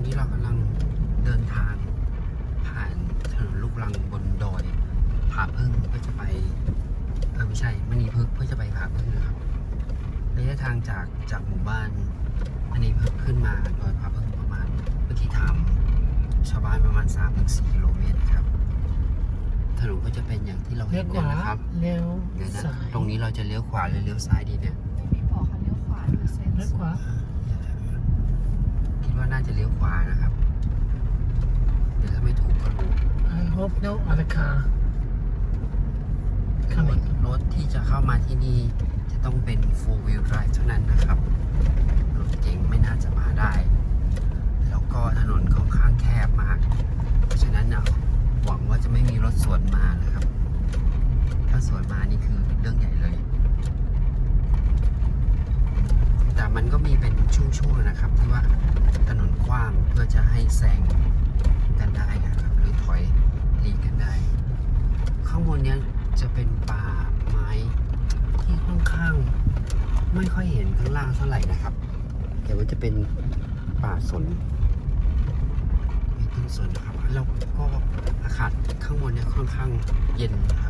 อนนี้เรากำลังเดินทาง ผ่านถนนลูกรังบนดอยผาพึ่งเพื่อจะไปเออไม่ใช่มณีพึ่งเพื่อจะไปผาพึ่งนะครับระยะทางจากจากหมู่บ้านมณีพึ่งขึ้นมาดอยผาพึ่งประมาณเมื่อกี้ถามชาวบ้านประมาณ3ามถึงสี่กิโลเมตรครับถนนก็จะเป็นอย่างที่เราเห็นเนี่ยนะครับเลี้ยวเดี๋ยนะตรงนี้เราจะเลี้ยวขวาหรือเลี้ยวซ้ายดีเนี่ย ไม่มีบอกค่ะเลี้ยวขวาดูเส้นเลี้ยวขวา จะเลี้ยวขวานะครับเดี๋ยวถ้าไม่ถูกก็รู้ I hope no other car coming รถที่จะเข้ามาที่นี่จะต้องเป็น four wheel drive เท่านั้นนะครับ รถเก๋งไม่น่าจะมาได้ แล้วก็ถนนค่อนข้างแคบมาก เพราะฉะนั้นนะหวังว่าจะไม่มีรถสวนมานะครับ ถ้าสวนมานี่คือเรื่องใหญ่เลย แต่ มันก็มีเป็นช่วงๆนะครับที่ว่าถนนกว้างเพื่อจะให้แซงกันได้นะครับหรือถอยหลีกกันได้ ข้างบนเนี้ยจะเป็นป่าไม้ที่ค่อนข้างไม่ค่อยเห็นข้างล่างเท่าไหร่นะครับ แต่ว่าจะเป็นป่าสนมีต้นสนนะครับแล้วก็อากาศข้างบนเนี่ยค่อนข้างเย็นนะครับ